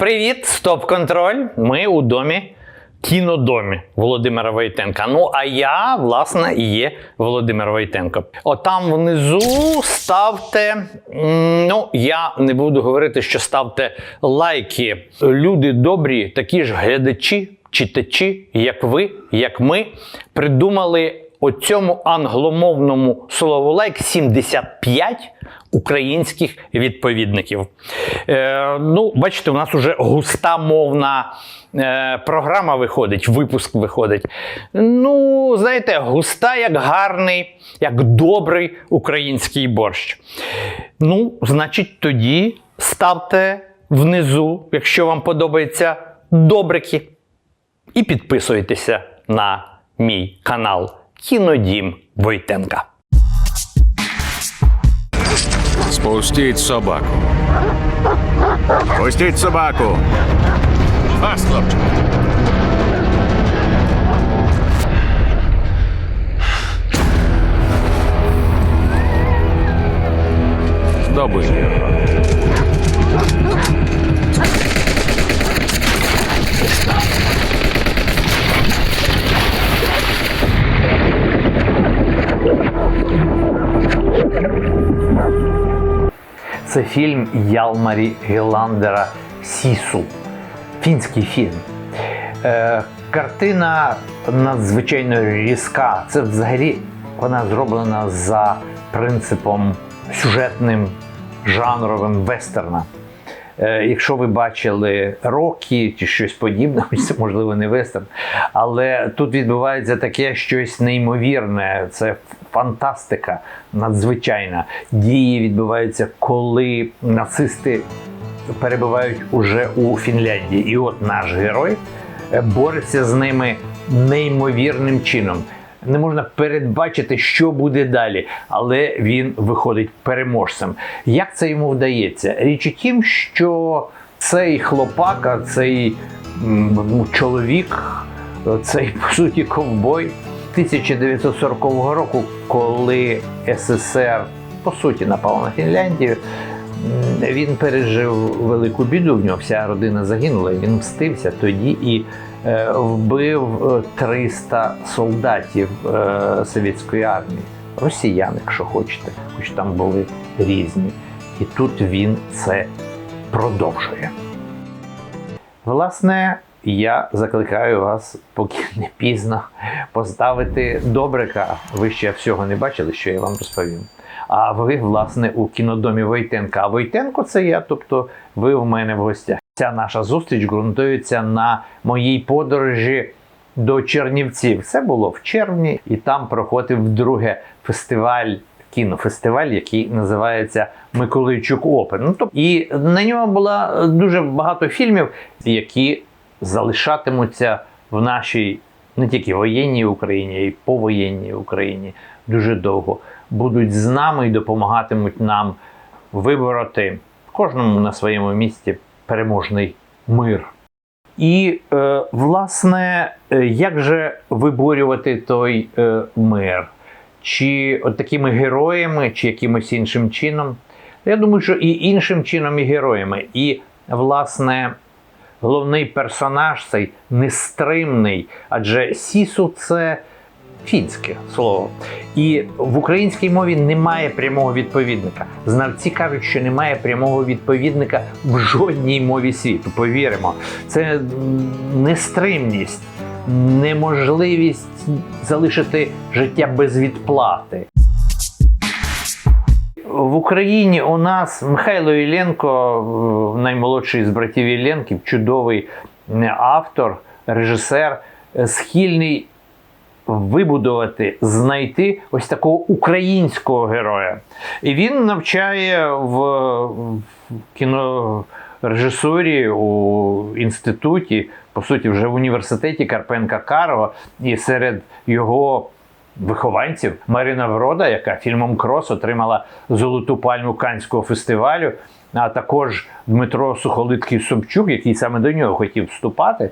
Привіт, стоп-контроль. Ми у домі. Кінодомі Володимира Войтенка. Ну, а я, власне, і є Володимир Войтенко. Отам внизу ставте. Ну, я не буду говорити, що ставте лайки. Люди добрі, такі ж глядачі, читачі, як ви, як ми, придумали оцьому англомовному слову лайк 75 українських відповідників. Е, ну, бачите, у нас вже густа мовна е, програма виходить, випуск виходить. Ну, знаєте, густа як гарний, як добрий український борщ. Ну, значить, тоді ставте внизу, якщо вам подобаються добрики. І підписуйтеся на мій канал Кінодім Войтенка. Спустіть собаку. Пустіть собаку. Вас, хлопче. Добий Це фільм Ялмарі Геландера Сісу. Фінський фільм. Е, картина надзвичайно різка. Це взагалі вона зроблена за принципом сюжетним, жанровим вестерна. Е, Якщо ви бачили роки чи щось подібне, це можливо не вестерн, але тут відбувається таке щось неймовірне. Це фантастика надзвичайна. Дії відбуваються, коли нацисти перебувають уже у Фінляндії. І от наш герой е, бореться з ними неймовірним чином. Не можна передбачити, що буде далі, але він виходить переможцем. Як це йому вдається? Річ у тім, що цей хлопака, цей ну, чоловік, цей по суті ковбой 1940 року, коли СССР по суті напав на Фінляндію. Він пережив велику біду, в нього вся родина загинула. Він мстився тоді і е, вбив е, 300 солдатів е, совєтської армії, росіян, якщо хочете, хоч там були різні. І тут він це продовжує. Власне, я закликаю вас, поки не пізно, поставити добрика. Ви ще всього не бачили, що я вам розповім. А ви, власне, у кінодомі Войтенка. А Войтенко це я, тобто ви в мене в гостях. Ця наша зустріч ґрунтується на моїй подорожі до Чернівців. Це було в червні, і там проходив вдруге фестиваль. Кінофестиваль, який називається Миколайчук Опен. Ну, тобто, і на ньому було дуже багато фільмів, які залишатимуться в нашій не тільки воєнній Україні, а й повоєнній Україні дуже довго. Будуть з нами і допомагатимуть нам вибороти кожному на своєму місці переможний мир. І, е, власне, е, як же виборювати той е, мир? Чи от такими героями, чи якимось іншим чином? Я думаю, що і іншим чином, і героями. І, власне, головний персонаж цей нестримний, адже Сісу це фінське слово. І в українській мові немає прямого відповідника. Знавці кажуть, що немає прямого відповідника в жодній мові світу. Повіримо, це нестримність, неможливість залишити життя без відплати. В Україні у нас Михайло Ілленко, наймолодший з братів Ілленків, чудовий автор, режисер, схильний вибудувати, знайти ось такого українського героя. І він навчає в, в кінорежисурі у інституті, по суті, вже в університеті Карпенка Карова, і серед його вихованців Марина Врода, яка фільмом Крос отримала золоту пальму Канського фестивалю, а також Дмитро Сухолиткий Собчук, який саме до нього хотів вступати.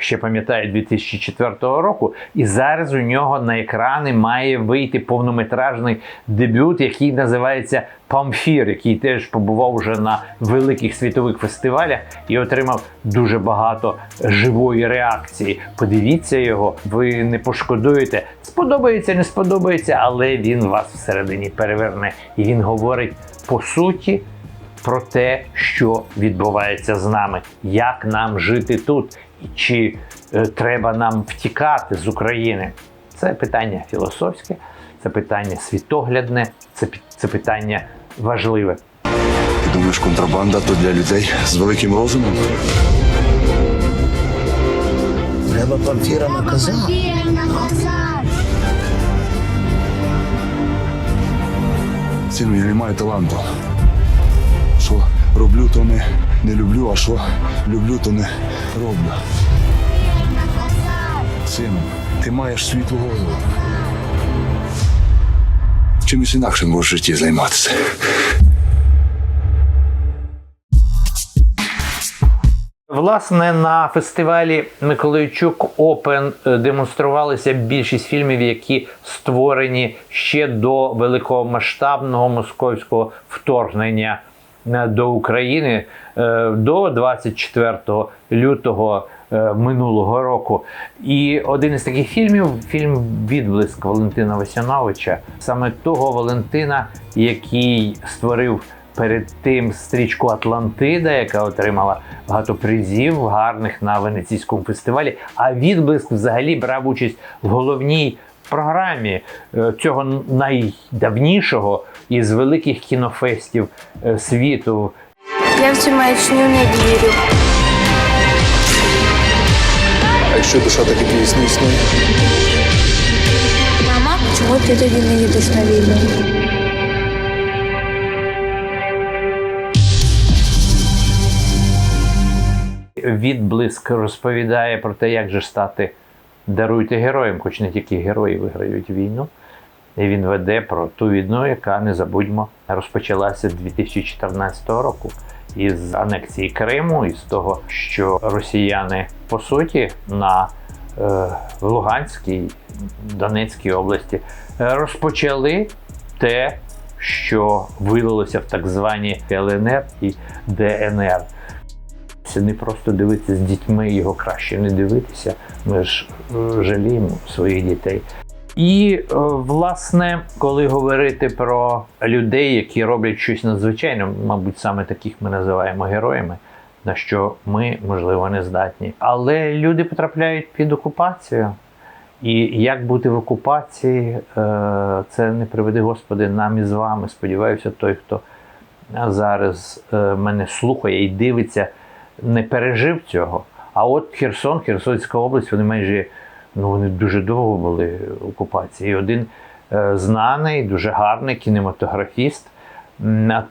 Ще пам'ятаю 2004 року. І зараз у нього на екрани має вийти повнометражний дебют, який називається Памфір, який теж побував уже на великих світових фестивалях і отримав дуже багато живої реакції. Подивіться його, ви не пошкодуєте. Сподобається, не сподобається, але він вас всередині переверне. І він говорить по суті про те, що відбувається з нами, як нам жити тут, чи е, треба нам втікати з України. Це питання філософське, це питання світоглядне, це, це питання важливе. Ти думаєш, контрабанда то для людей з великим розумом? Треба наказати. Вампира наказать. Сину, я не маю таланту. Що роблю, то не, не люблю, а що люблю, то не роблю. Сину, ти маєш світлу голову. Чимось інакшим можеш в житті займатися. Власне, на фестивалі Миколайчук Опен е, демонструвалися більшість фільмів, які створені ще до великомасштабного московського вторгнення до України е, до 24 лютого е, минулого року. І один із таких фільмів фільм Відблиск Валентина Васяновича, саме того Валентина, який створив перед тим стрічку Атлантида, яка отримала багато призів гарних на венеційському фестивалі. А відблиск взагалі брав участь в головній програмі е, цього найдавнішого із великих кінофестів е, світу. Я в цю маячню не вірю. А якщо душа таки дійсно існує? Мама, чого ти тоді не їдеш на війну? Відблиск розповідає про те, як же стати даруйте героєм, хоч не тільки герої виграють війну. І він веде про ту війну, яка не забудьмо розпочалася 2014 року із анексії Криму, і з того, що росіяни по суті на е, Луганській Донецькій області е, розпочали те, що вилилося в так звані ЛНР і ДНР. Це не просто дивитися з дітьми, його краще не дивитися. Ми ж е, жаліємо своїх дітей. І е, власне, коли говорити про людей, які роблять щось надзвичайне, мабуть, саме таких ми називаємо героями, на що ми, можливо, не здатні. Але люди потрапляють під окупацію. І як бути в окупації, е, це не приведи Господи нам і з вами. Сподіваюся, той, хто зараз мене слухає і дивиться, не пережив цього. А от Херсон, Херсонська область, вони майже ну, вони дуже довго були в окупації. І один е, знаний, дуже гарний кінематографіст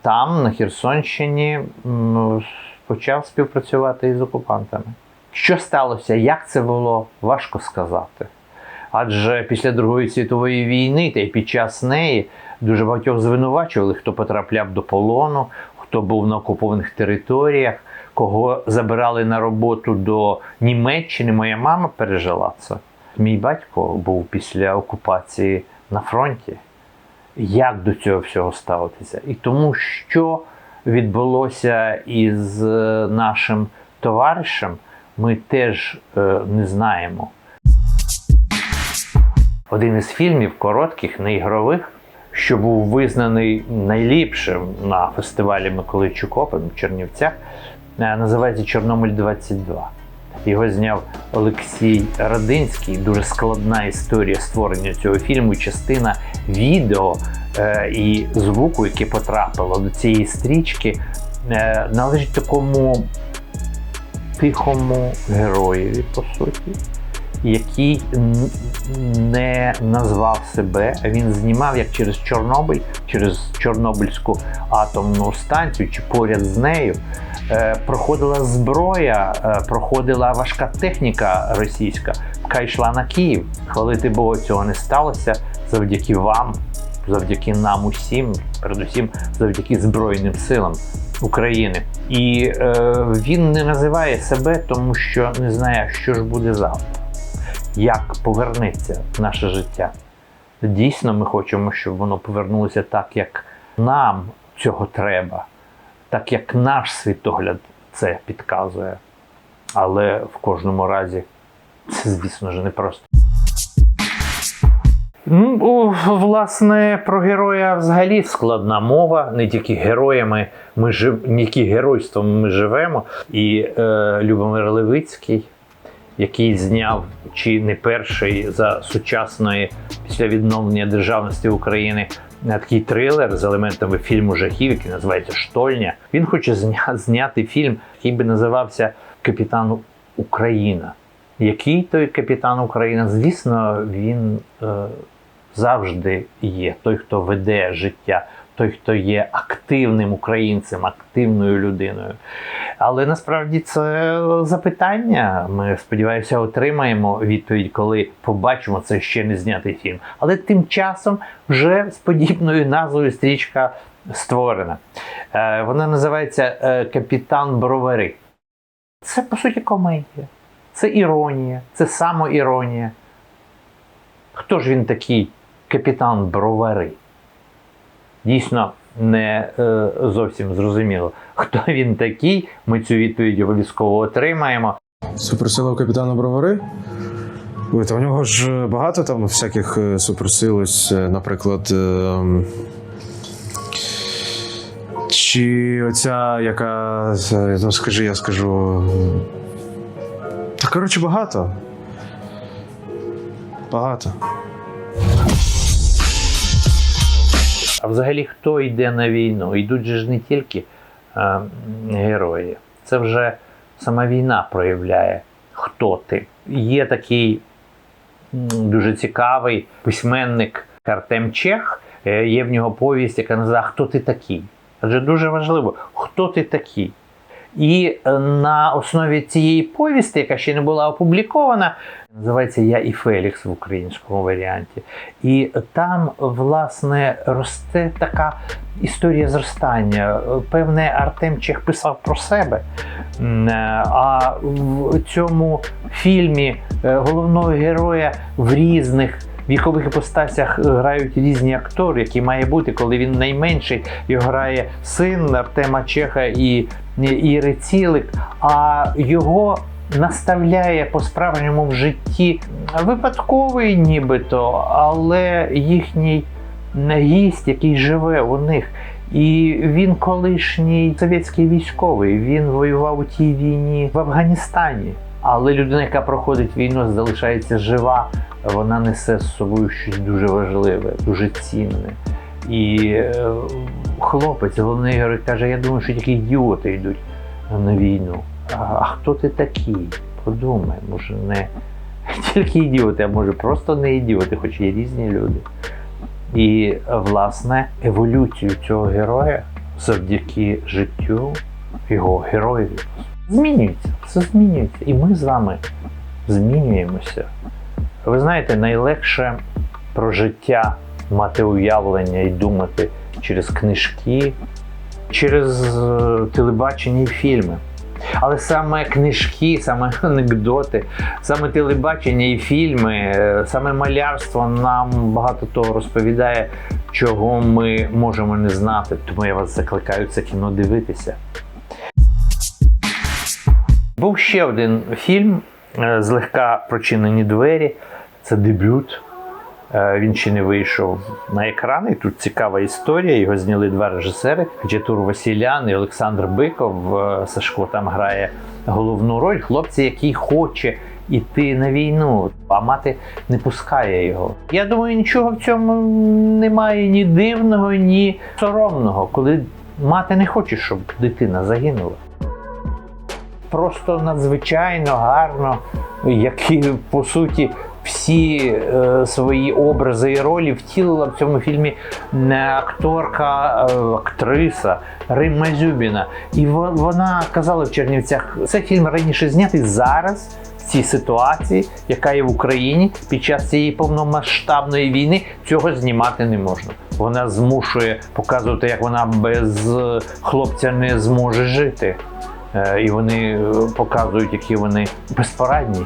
там, на Херсонщині, почав співпрацювати із окупантами. Що сталося? Як це було? Важко сказати. Адже після Другої світової війни та й під час неї дуже багатьох звинувачували, хто потрапляв до полону, хто був на окупованих територіях, кого забирали на роботу до Німеччини. Моя мама пережила це. Мій батько був після окупації на фронті. Як до цього всього ставитися? І тому, що відбулося із е, нашим товаришем, ми теж е, не знаємо. Один із фільмів коротких, неігрових, що був визнаний найліпшим на фестивалі Миколайчук Опен в Чернівцях, називається Чорномиль 22. Його зняв Олексій Радинський. Дуже складна історія створення цього фільму. Частина відео е, і звуку, яке потрапило до цієї стрічки, е, належить такому тихому героєві, по суті, який не назвав себе, він знімав як через Чорнобиль, через Чорнобильську атомну станцію чи поряд з нею. Е, Проходила зброя, е, проходила важка техніка російська, яка йшла на Київ. Хвалити Богу, цього не сталося завдяки вам, завдяки нам усім, передусім завдяки Збройним силам. України. І е, він не називає себе, тому що не знає, що ж буде завтра, як повернеться наше життя. Дійсно, ми хочемо, щоб воно повернулося так, як нам цього треба, так як наш світогляд це підказує. Але в кожному разі це, звісно ж, непросто. Ну, власне, про героя взагалі складна мова. Не тільки героями ми жив... не тільки геройством ми живемо. І е, Любомир Левицький, який зняв чи не перший за сучасної після відновлення державності України такий трилер з елементами фільму жахів, який називається Штольня. Він хоче зня... зняти фільм, який би називався Капітан Україна. Який той капітан Україна? Звісно, він е, завжди є той, хто веде життя, той, хто є активним українцем, активною людиною. Але насправді це запитання. Ми сподіваюся, отримаємо відповідь, коли побачимо це ще не знятий фільм. Але тим часом вже з подібною назвою стрічка створена. Е, Вона називається е, Капітан Бровари. Це по суті комедія. Це іронія, це самоіронія. Хто ж він такий капітан Бровари? Дійсно, не е, зовсім зрозуміло, хто він такий. Ми цю відповідь обов'язково отримаємо. Суперсила капітана Бровари. Та у нього ж багато там всяких е, суперсил, е, наприклад. ем, Чи оця, яка. е, Ну, скажи, я скажу. Та коротше, багато. Багато. А взагалі, хто йде на війну? Йдуть ж не тільки е, герої. Це вже сама війна проявляє, хто ти. Є такий дуже цікавий письменник Артем Чех. Е, Є в нього повість, яка називає Хто ти такий? Адже дуже важливо, хто ти такий. І е, на основі цієї повісті, яка ще не була опублікована, називається Я і Фелікс в українському варіанті. І там, власне, росте така історія зростання. Певне, Артем Чех писав про себе. Е, А в цьому фільмі е, головного героя в різних вікових іпостасях грають різні актори, які має бути, коли він найменший, його грає син Артема Чеха і Іри Цілик, а його наставляє по-справжньому в житті випадковий нібито, але їхній гість, який живе у них. І він колишній совєтський військовий. Він воював у тій війні в Афганістані. Але людина, яка проходить війну, залишається жива, вона несе з собою щось дуже важливе, дуже цінне. І е, хлопець, головний герой, каже: я думаю, що тільки ідіоти йдуть на війну. А, хто ти такий? Подумай, може, не тільки ідіоти, а може просто не ідіоти, хоч є різні люди. І власне еволюцію цього героя завдяки життю його героїв змінюється, все змінюється. І ми з вами змінюємося. Ви знаєте, найлегше про життя мати уявлення і думати через книжки, через е, телебачення і фільми. Але саме книжки, саме анекдоти, саме телебачення і фільми, е, саме малярство нам багато того розповідає, чого ми можемо не знати. Тому я вас закликаю це кіно дивитися. Був ще один фільм е, Злегка прочинені двері. Це дебют. Е, Він ще не вийшов на екрани. Тут цікава історія. Його зняли два режисери: Хачатур Василян і Олександр Биков. Е, Сашко там грає головну роль. Хлопці, який хоче іти на війну, а мати не пускає його. Я думаю, нічого в цьому немає ні дивного, ні соромного, коли мати не хоче, щоб дитина загинула просто надзвичайно гарно, як і по суті всі е, свої образи і ролі втілила в цьому фільмі не акторка, е, актриса Римма Зюбіна. І во- вона казала в Чернівцях, цей фільм раніше знятий зараз. цій ситуації, яка є в Україні під час цієї повномасштабної війни, цього знімати не можна. Вона змушує показувати, як вона без е, хлопця не зможе жити. Е, І вони е, показують, які вони безпорадні.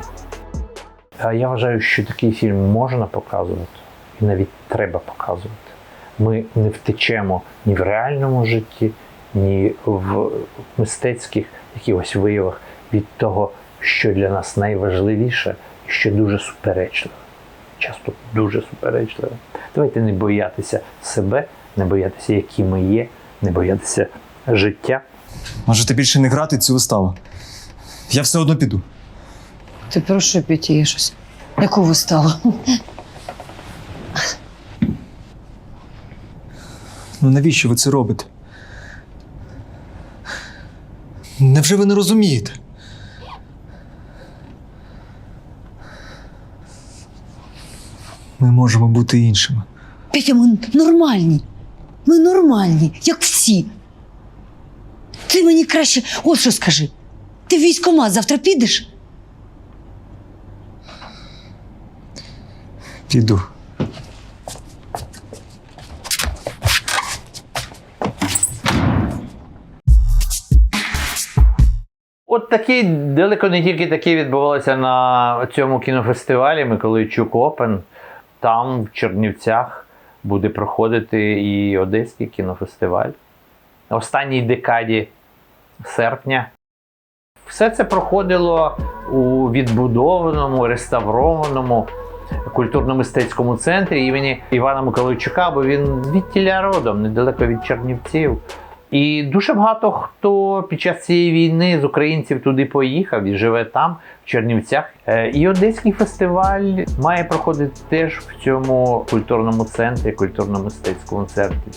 Я вважаю, що такий фільм можна показувати, і навіть треба показувати. Ми не втечемо ні в реальному житті, ні в мистецьких якихось виявах від того, що для нас найважливіше і що дуже суперечливе. Часто дуже суперечливе. Давайте не боятися себе, не боятися, які ми є, не боятися життя. Можете більше не грати цю виставу. Я все одно піду. Ти про що пітіє щось? Яку виставу? Ну навіщо ви це робите? Невже ви не розумієте? Ми можемо бути іншими. Петя, ми нормальні. Ми нормальні, як всі. Ти мені краще, от що скажи. Ти в військкомат завтра підеш? Піду. От такі далеко не тільки такі відбувалися на цьому кінофестивалі Миколайчук Опен. Там, в Чернівцях, буде проходити і Одеський кінофестиваль. Останній декаді серпня. Все це проходило у відбудованому, реставрованому культурно-мистецькому центрі імені Івана Миколайчука, бо він звідтіля родом, недалеко від Чернівців. І дуже багато хто під час цієї війни з українців туди поїхав і живе там, в Чернівцях. Е, І Одеський фестиваль має проходити теж в цьому культурному центрі, культурно-мистецькому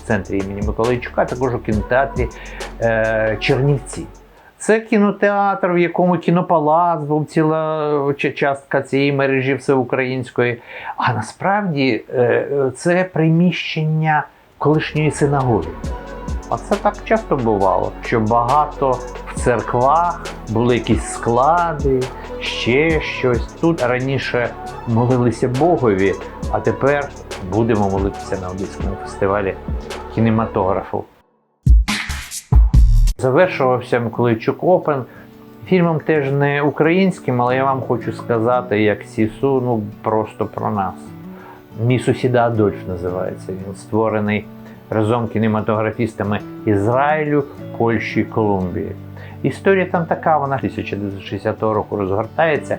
центрі, імені Миколайчука, також у кінотеатрі е, Чернівці. Це кінотеатр, в якому кінопалац був ціла частка цієї мережі всеукраїнської. А насправді е, це приміщення колишньої синагоги. А це так часто бувало, що багато в церквах були якісь склади, ще щось. Тут раніше молилися Богові, а тепер будемо молитися на Одеському фестивалі кінематографу. Завершувався Миколайчук Опен. Фільмом теж не українським, але я вам хочу сказати, як Сісу, ну просто про нас. Мій сусіда Адольф називається. Він створений разом кінематографістами Ізраїлю, Польщі Колумбії. Історія там така, вона 1960 року розгортається.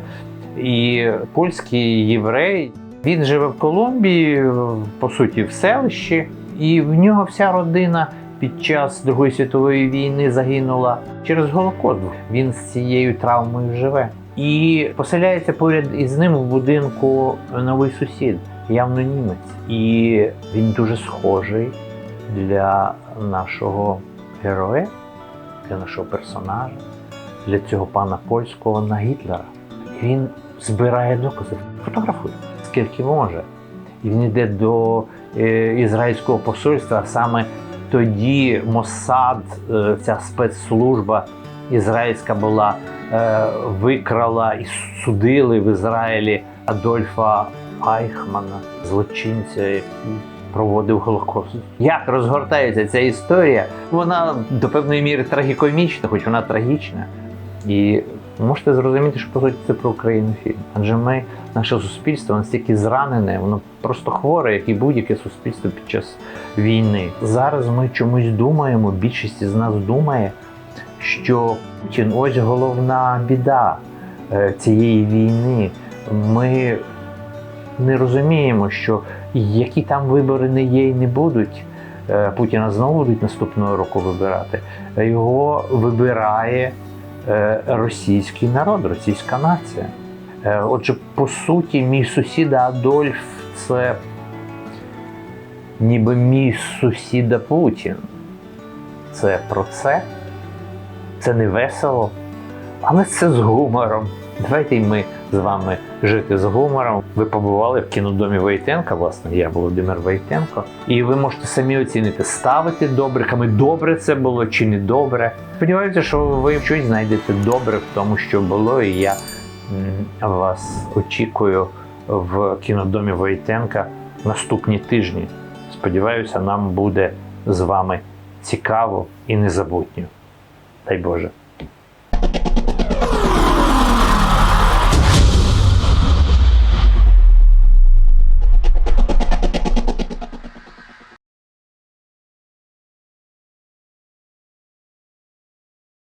І польський єврей, він живе в Колумбії, по суті, в селищі, і в нього вся родина під час Другої світової війни загинула через Голокост. Він з цією травмою живе. І поселяється поряд із ним в будинку новий сусід, явно німець. І він дуже схожий для нашого героя, для нашого персонажа, для цього пана польського на Гітлера. Він збирає докази, фотографує скільки може. І він йде до е, ізраїльського посольства. Саме тоді Моссад, е, ця спецслужба ізраїльська була, е, викрала і судили в Ізраїлі Адольфа Айхмана, злочинця, який проводив Голокост. Як розгортається ця історія? Вона до певної міри трагікомічна, хоч вона трагічна. І можете зрозуміти, що по суті це про Україну фільм. Адже ми, наше суспільство, настільки зранене, воно просто хворе, як і будь-яке суспільство під час війни. Зараз ми чомусь думаємо, більшість з нас думає, що Путін ось головна біда е, цієї війни. Ми не розуміємо, що які там вибори не є і не будуть. е, Путіна знову будуть наступного року вибирати. Його вибирає е, російський народ, російська нація. Е, Отже, по суті, мій сусіда Адольф це ніби мій сусіда Путін. Це про це. Це не весело, але це з гумором. Давайте й ми з вами жити з гумором. Ви побували в кінодомі Войтенка, власне, я Володимир Войтенко. І ви можете самі оцінити, ставити добриками, добре це було чи не добре. Сподіваюся, що ви щось знайдете добре в тому, що було, і я вас очікую в кінодомі Войтенка наступні тижні. Сподіваюся, нам буде з вами цікаво і незабутньо. Дай Боже.